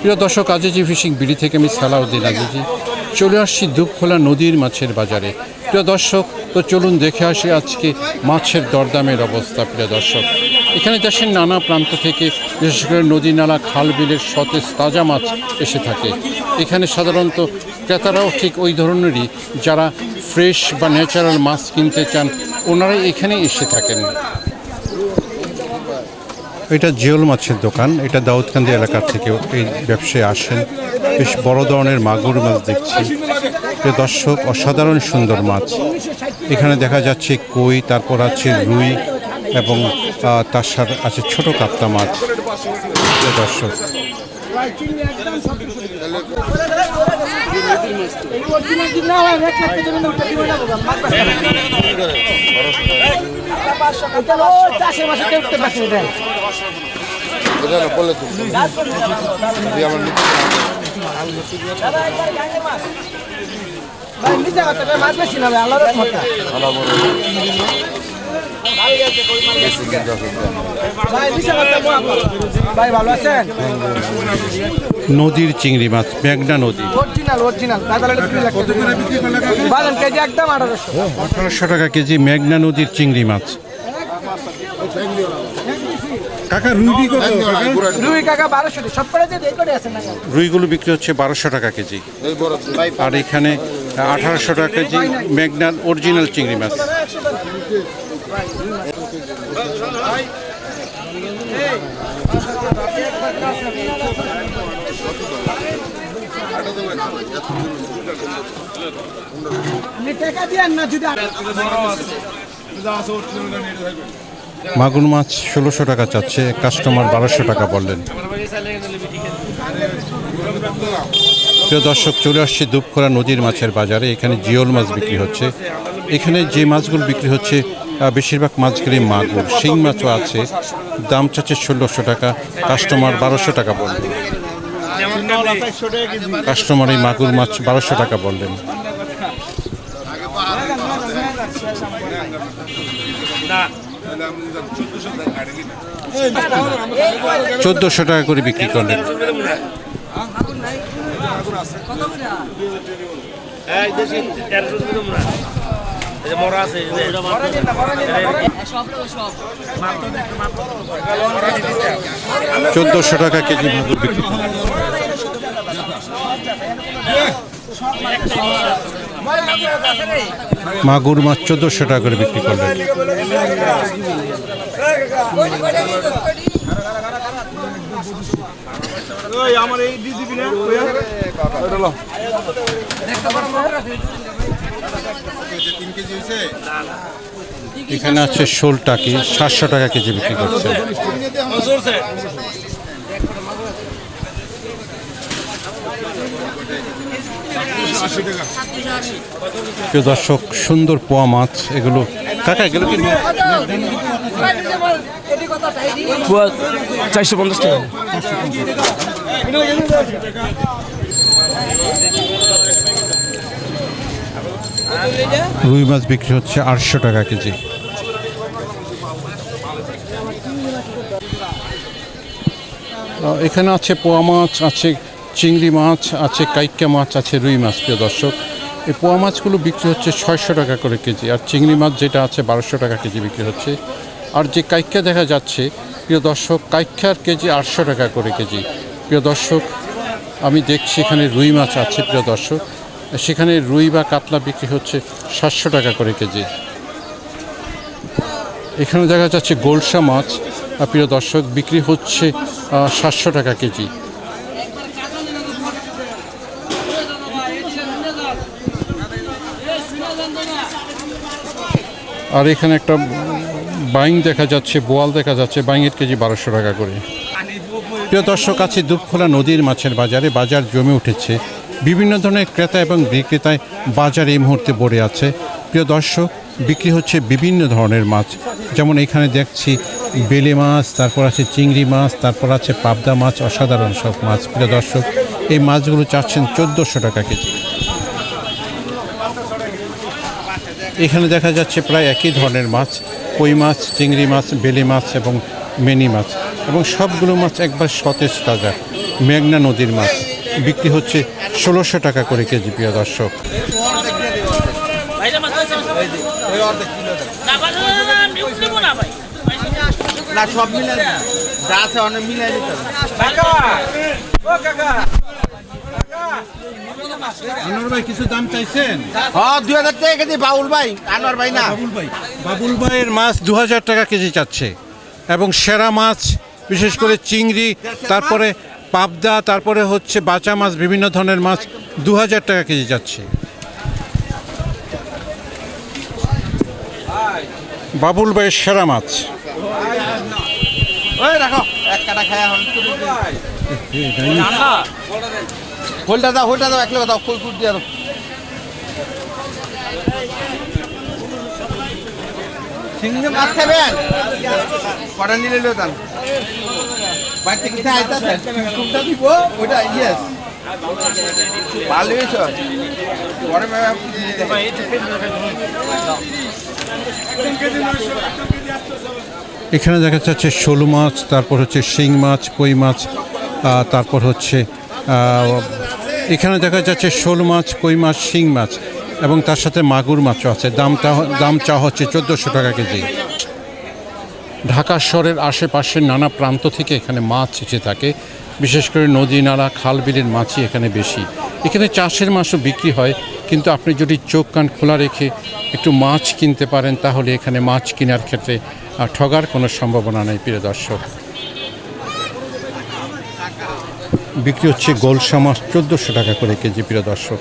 প্রিয় দর্শক আজিজি ফিশিং বিড়ি থেকে আমি সালাউদ্দিন আজিজি চলে আসছি দুপখোলা নদীর মাছের বাজারে। প্রিয় দর্শক, তো চলুন দেখে আসি আজকে মাছের দরদামের অবস্থা, প্রিয় দর্শক। এখানে দেশের নানা প্রান্ত থেকে, বিশেষ করে নদী নালা, খাল বিলের সতেজ তাজা মাছ এসে থাকে। এখানে সাধারণত ক্রেতারাও ঠিক ওই ধরনেরই, যারা ফ্রেশ বা ন্যাচারাল মাছ কিনতে চান, ওনারাই এখানে এসে থাকেন। এটা জিওল মাছের দোকান। এটা দাউদকান্দি এলাকা থেকে এই ব্যবসায় আসেন। বেশ বড় ধরনের মাগুর মাছ দেখছি। দর্শক, অসাধারণ সুন্দর মাছ। এখানে দেখা যাচ্ছে কই, তারপর আছে রুই এবং তার সাথে আছে ছোট কাপ্তা মাছ। দর্শক। মাছ বেশি না ভাই ভাই ভালো আছেন নদীর চিংড়ি মাছ মেঘনা নদী। অরিজিনাল অরিজিনাল বাজান কেজি একদম আঠারোশো। আঠারোশো টাকা কেজি মেঘনা নদীর চিংড়ি মাছ। কাকা রুই কত? রুই কাকা বারোশো সব করে যে এই করে আছেন না রুইগুলো বিক্রি হচ্ছে বারোশো টাকা কেজি। আর এখানে আঠারোশো টাকা কেজি মেঘনার অরিজিনাল চিংড়ি মাছ। মাগুর মাছ ষোলোশো টাকা চাচ্ছে কাস্টমার বারোশো টাকা বললেন। প্রিয় দর্শক, চলে আসছে দুপখোলা নদীর মাছের বাজারে। এখানে জিওল মাছ বিক্রি হচ্ছে। এখানে যে মাছগুলো বিক্রি হচ্ছে বেশিরভাগ মাছগুলি মাগুর। শিং মাছও আছে। দাম চাচ্ছে ষোলোশো টাকা। কাস্টমার বারোশো টাকা বললেন। কাস্টমার এই মাগুর মাছ বারোশো টাকা বললেন। চোদ্দোশো টাকা করে বিক্রি করলেন। এই দেশি মরা আছে এই চোদ্দোশো টাকা কেজি মাগুর বিক্রি মাগুর মাছ চোদ্দশো টাকা করে বিক্রি করলেন এখানে আছে শোল টাকি সাতশো টাকা কেজি বিক্রি করছে। প্রিয় দর্শক সুন্দর পোয়া মাছ এগুলো কাকা এগুলো কি চারশো পঞ্চাশ টাকা। রুই মাছ বিক্রি হচ্ছে আটশো টাকা কেজি। এখানে আছে পোয়া মাছ, আছে চিংড়ি মাছ, আছে কাইক্কা মাছ, আছে রুই মাছ, প্রিয় দর্শক। এই পোয়া মাছগুলো বিক্রি হচ্ছে ছয়শো টাকা করে কেজি, আর চিংড়ি মাছ যেটা আছে বারোশো টাকা কেজি বিক্রি হচ্ছে। আর যে কাইক্কা দেখা যাচ্ছে, প্রিয় দর্শক, কাইক্কার কেজি আটশো টাকা করে কেজি। প্রিয় দর্শক, আমি দেখছি এখানে রুই মাছ আছে, প্রিয় দর্শক। সেখানে রুই বা কাতলা বিক্রি হচ্ছে সাতশো টাকা করে কেজি। এখানে দেখা যাচ্ছে গোলসা মাছ। প্রিয় দর্শক, বিক্রি হচ্ছে সাতশো টাকা কেজি। আর এখানে একটা বাইং দেখা যাচ্ছে, বোয়াল দেখা যাচ্ছে বাইংয়ের কেজি বারোশো টাকা করে। প্রিয় দর্শক, আছে দুপখোলা নদীর মাছের বাজারে। বাজার জমে উঠেছে। বিভিন্ন ধরনের ক্রেতা এবং বিক্রেতায় বাজার এই মুহূর্তে ভরে আছে। প্রিয় দর্শক, বিক্রি হচ্ছে বিভিন্ন ধরনের মাছ। যেমন এখানে দেখছি বেলে মাছ, তারপর আছে চিংড়ি মাছ, তারপর আছে পাবদা মাছ, অসাধারণ সব মাছ। প্রিয় দর্শক, এই মাছগুলো চাচ্ছেন চোদ্দোশো টাকা কেজি। এখানে দেখা যাচ্ছে প্রায় একই ধরনের মাছ, কই মাছ, চিংড়ি মাছ, বেলে মাছ এবং মেনি মাছ। এবং সবগুলো মাছ একবার সতেজ, তাজা, মেঘনা নদীর মাছ। বিক্রি হচ্ছে ষোলোশো টাকা করে কেজি প্রিয় দর্শক। ভাইটা মাছ আছে না ভাই না না। নিউ নিব না ভাই না সব মিলে যা আছে অনেক মিলে দিতে আনোয়ার ভাই কিছু দাম চাইছেন? হ্যাঁ দুই হাজার টাকা কেজি বাউল ভাই আনোয়ার ভাই না। বাবুল ভাই। বাবুল ভাইয়ের মাছ দু হাজার টাকা কেজি চাচ্ছে এবং সেরা মাছ বিশেষ করে চিংড়ি তারপরে পাবদা তারপরে হচ্ছে বাঁচা মাছ বিভিন্ন ধরনের মাছ দু হাজার টাকা কেজি যাচ্ছে। বাবুল ভাইয়ের সেরা মাছ। হোলটা দাও হোলটা দাও এক লোক দাও ফুল ফুল দিয়ে দাও। সিংহে মাছ খাবেন? কটা নিলে লোতান বাড়িতে কোনটা দিব ওইটা ইয়েস ভালো হয়েছ পরে? এখানে দেখা যাচ্ছে শোল মাছ তারপর হচ্ছে শিং মাছ কই মাছ তারপর হচ্ছে এখানে দেখা যাচ্ছে শোল মাছ কই মাছ শিং মাছ এবং তার সাথে মাগুর মাছও আছে। দামটা দাম চা হচ্ছে চোদ্দোশো টাকা কেজি। ঢাকা শহরের আশেপাশের নানা প্রান্ত থেকে এখানে মাছ এসে থাকে। বিশেষ করে নদী, নালা খাল বিলের মাছই এখানে বেশি। এখানে চাষের মাছও বিক্রি হয়, কিন্তু আপনি যদি চোখ কান খোলা রেখে একটু মাছ কিনতে পারেন, তাহলে এখানে মাছ কেনার ক্ষেত্রে ঠগার কোনো সম্ভাবনা নেই, প্রিয় দর্শক। বিক্রি হচ্ছে গোলসা মাছ চোদ্দোশো টাকা করে কেজি, প্রিয় দর্শক।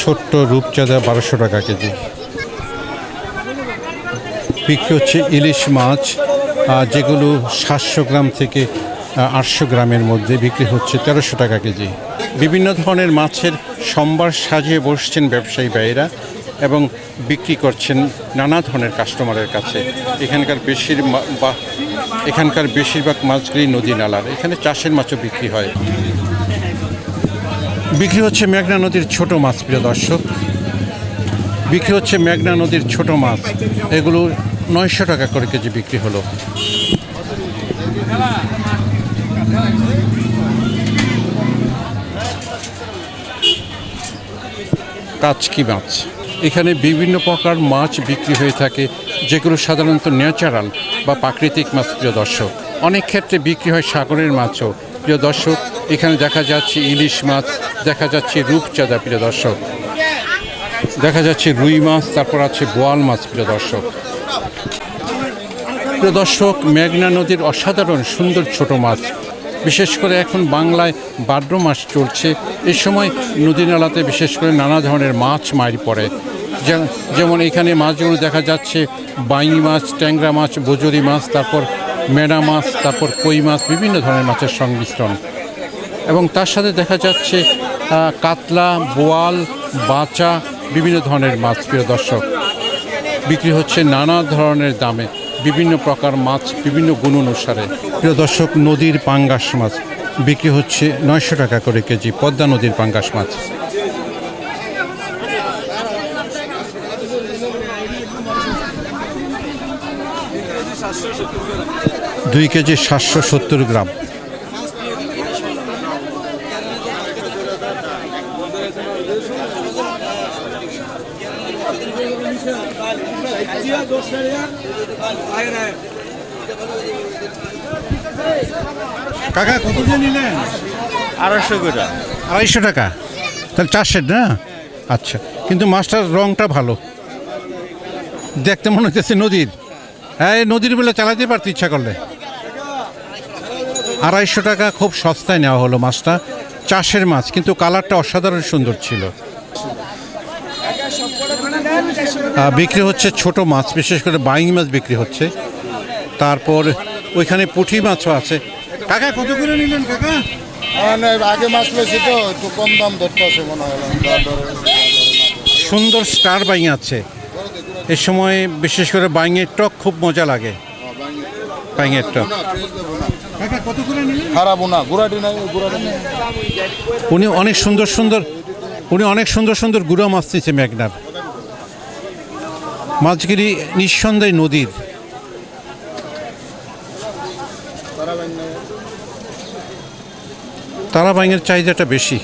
ছোট্ট রূপচাঁদা বারোশো টাকা কেজি। বিক্রি হচ্ছে ইলিশ মাছ যেগুলো সাতশো গ্রাম থেকে আটশো গ্রামের মধ্যে বিক্রি হচ্ছে তেরোশো টাকা কেজি। বিভিন্ন ধরনের মাছের সম্বার সাজিয়ে বসছেন ব্যবসায়ী ভাইয়েরা এবং বিক্রি করছেন নানা ধরনের কাস্টমারের কাছে। এখানকার বেশির বা, এখানকার বেশিরভাগ মাছগুলি নদী নালার। এখানে চাষের মাছও বিক্রি হয়। বিক্রি হচ্ছে মেঘনা নদীর ছোট মাছ, প্রিয় দর্শক। বিক্রি হচ্ছে মেঘনা নদীর ছোট মাছ। এগুলো নয়শো টাকা করে কেজি বিক্রি হলো। কাচকি মাছ। এখানে বিভিন্ন প্রকার মাছ বিক্রি হয়ে থাকে, যেগুলো সাধারণত ন্যাচারাল বা প্রাকৃতিক মাছ, প্রিয় দর্শক। অনেক ক্ষেত্রে বিক্রি হয় সাগরের মাছও। প্রিয় দর্শক, এখানে দেখা যাচ্ছে ইলিশ মাছ, দেখা যাচ্ছে রূপচাঁদা, প্রিয় দর্শক। দেখা যাচ্ছে রুই মাছ, তারপর আছে বোয়াল মাছ, প্রিয় দর্শক। প্রিয় দর্শক, মেঘনা নদীর অসাধারণ সুন্দর ছোট মাছ। বিশেষ করে এখন বাংলায় ভাদ্র মাস চলছে। এই সময় নদী নালাতে বিশেষ করে নানা ধরনের মাছ মারি পড়ে। যেমন এখানে মাছগুলো দেখা যাচ্ছে বাইং মাছ, ট্যাংরা মাছ, বজরি মাছ, তারপর মেনা মাছ, তারপর কই মাছ, বিভিন্ন ধরনের মাছের সংমিশ্রণ। এবং তার সাথে দেখা যাচ্ছে কাতলা, বোয়াল, বাচা, বিভিন্ন ধরনের মাছ, প্রিয় দর্শক। বিক্রি হচ্ছে নানা ধরনের দামে। বিভিন্ন প্রকার মাছ, বিভিন্ন গুণ অনুসারে। প্রিয় দর্শক, নদীর পাঙ্গাস মাছ বিক্রি হচ্ছে নয়শো টাকা করে কেজি, পদ্মা নদীর পাঙ্গাস মাছ। দুই কেজি সাতশো সত্তর গ্রাম। কাকা কত দিয়ে নিলেন? আড়াইশো করে। আড়াইশো টাকা? তাহলে চারশের না? আচ্ছা কিন্তু মাছটার রংটা ভালো। দেখতে মনে হচ্ছে নদীর। হ্যাঁ এই নদীর বেলা চালাতে পারতে ইচ্ছা করলে। আড়াইশো টাকা খুব সস্তায় নেওয়া হলো মাছটা। চাষের মাছ কিন্তু কালারটা অসাধারণ সুন্দর ছিল। বিক্রি হচ্ছে ছোট মাছ বিশেষ করে বাইং মাছ বিক্রি হচ্ছে। তারপর ওইখানে পুঁটি মাছও আছে। কাকা কত করে নিলেন কাকা? আগে মাছ পেয়েছি তো একটু কম দাম মনে হয় সুন্দর স্টার বাইং আছে। এ সময় বিশেষ করে বাইঙের টক খুব মজা লাগে। বাইঙের টক। উনি অনেক সুন্দর সুন্দর উনি অনেক সুন্দর সুন্দর গুঁড়ো মাছ দিচ্ছে মেঘনার মাছগিরি নিঃসন্দেহে নদীর তারা বাইঙের চাহিদাটা বেশি